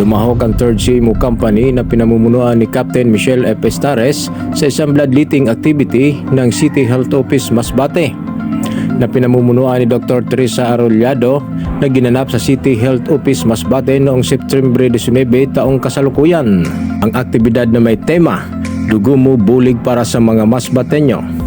Lumahok ang third CMO company na pinamumunuan ni Captain Michelle Epestares sa isang bloodletting activity ng City Health Office Masbate na pinamumunuan ni Dr. Teresa Arrollado na ginanap sa City Health Office Masbate noong September 19 taong kasalukuyan. Ang aktibidad na may tema, Dugo mo bulig para sa mga Masbateño.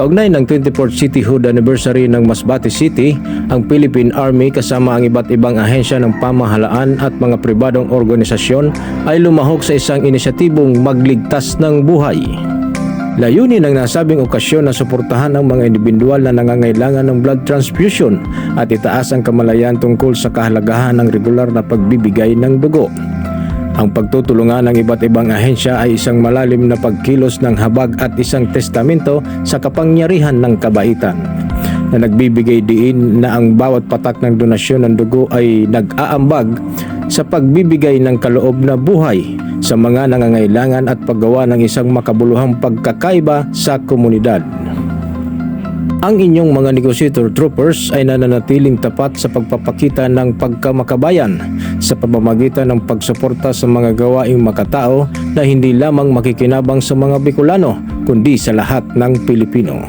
Kaugnay ng 24th Cityhood Anniversary ng Masbate City, ang Philippine Army kasama ang iba't ibang ahensya ng pamahalaan at mga pribadong organisasyon ay lumahok sa isang inisyatibong magligtas ng buhay. Layunin ng nasabing okasyon na suportahan ang mga individual na nangangailangan ng blood transfusion at itaas ang kamalayan tungkol sa kahalagahan ng regular na pagbibigay ng dugo. Ang pagtutulungan ng iba't ibang ahensya ay isang malalim na pagkilos ng habag at isang testamento sa kapangyarihan ng kabaitan na nagbibigay diin na ang bawat patak ng donasyon ng dugo ay nag-aambag sa pagbibigay ng kaloob na buhay sa mga nangangailangan at paggawa ng isang makabuluhang pagkakaiba sa komunidad. Ang inyong mga negotiator troopers ay nananatiling tapat sa pagpapakita ng pagkamakabayan sa pamamagitan ng pagsuporta sa mga gawaing makatao na hindi lamang makikinabang sa mga Bicolano kundi sa lahat ng Pilipino.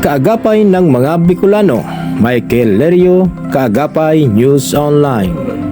Kaagapay ng mga Bicolano, Michael Lerio, Kaagapay News Online.